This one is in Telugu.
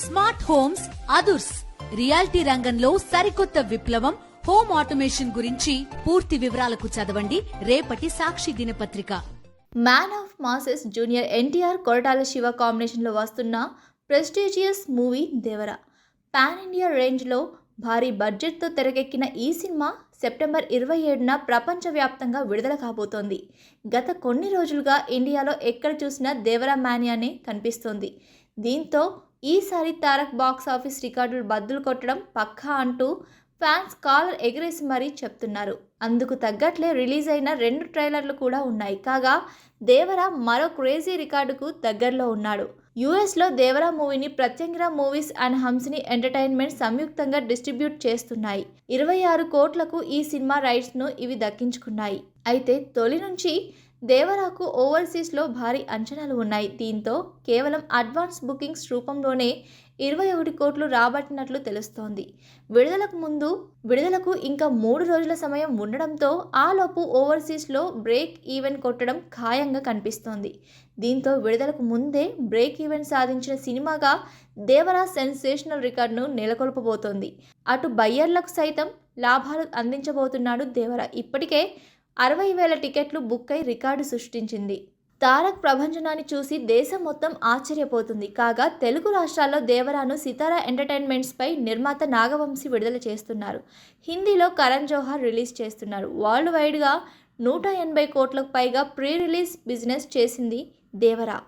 స్మార్ట్ హోమ్స్ అదుర్స్. రియాలిటీ రంగంలో సరికొత్త విప్లవం హోమ్ ఆటోమేషన్ గురించి పూర్తి వివరాలకు చదవండి. రేపటి సాక్షి దినపత్రిక. Man of masses junior NTR Koratala Siva కాంబినేషన్లో వస్తున్న prestigious movie Devara. Pan India రేంజ్లో భారీ బడ్జెట్తో తెరకెక్కిన ఈ సినిమా సెప్టెంబర్ ఇరవై ఏడున ప్రపంచవ్యాప్తంగా విడుదల కాబోతోంది. గత కొన్ని రోజులుగా ఇండియాలో ఎక్కడ చూసినా దేవరా మాన్యానే కనిపిస్తోంది. దీంతో ఈసారి తారక్ బాక్స్ ఆఫీస్ రికార్డులు బద్దులు కొట్టడం పక్కా అంటూ ఫ్యాన్స్ కాలర్ ఎగరేసి మరీ చెప్తున్నారు. అందుకు తగ్గట్లే రిలీజ్ అయిన రెండు ట్రైలర్లు కూడా ఉన్నాయి. కాగా దేవర మరో క్రేజీ రికార్డుకు దగ్గరలో ఉన్నాడు. యుఎస్లో దేవరా మూవీని Prathyangira movies and Hamsini entertainment సంయుక్తంగా డిస్ట్రిబ్యూట్ చేస్తున్నాయి. ఇరవై ఆరు కోట్లకు ఈ సినిమా రైట్స్ను ఇవి దక్కించుకున్నాయి. అయితే తొలి నుంచి దేవరాకు ఓవర్సీస్లో భారీ అంచనాలు ఉన్నాయి. దీంతో కేవలం అడ్వాన్స్ బుకింగ్స్ రూపంలోనే ఇరవై ఒకటి కోట్లు రాబట్టినట్లు తెలుస్తోంది. విడుదలకు ముందు విడుదలకు ఇంకా మూడు రోజుల సమయం ఉండడంతో ఆలోపు ఓవర్సీస్లో బ్రేక్ ఈవెన్ కొట్టడం ఖాయంగా కనిపిస్తోంది. దీంతో విడుదలకు ముందే బ్రేక్ ఈవెన్ సాధించిన సినిమాగా దేవరా సెన్సేషనల్ రికార్డును నెలకొల్పబోతోంది. అటు బయ్యర్లకు సైతం లాభాలు అందించబోతున్నాడు దేవరా. ఇప్పటికే అరవై వేల టికెట్లు బుక్ అయి రికార్డు సృష్టించింది. తారక్ ప్రభంజనాన్ని చూసి దేశం మొత్తం ఆశ్చర్యపోతుంది. కాగా తెలుగు రాష్ట్రాల్లో దేవరాను సితారా ఎంటర్టైన్మెంట్స్పై నిర్మాత నాగవంశీ విడుదల చేస్తున్నారు. హిందీలో కరణ్ జోహార్ రిలీజ్ చేస్తున్నారు. వరల్డ్ వైడ్గా నూట ఎనభై కోట్లకు పైగా ప్రీ రిలీజ్ బిజినెస్ చేసింది దేవరా.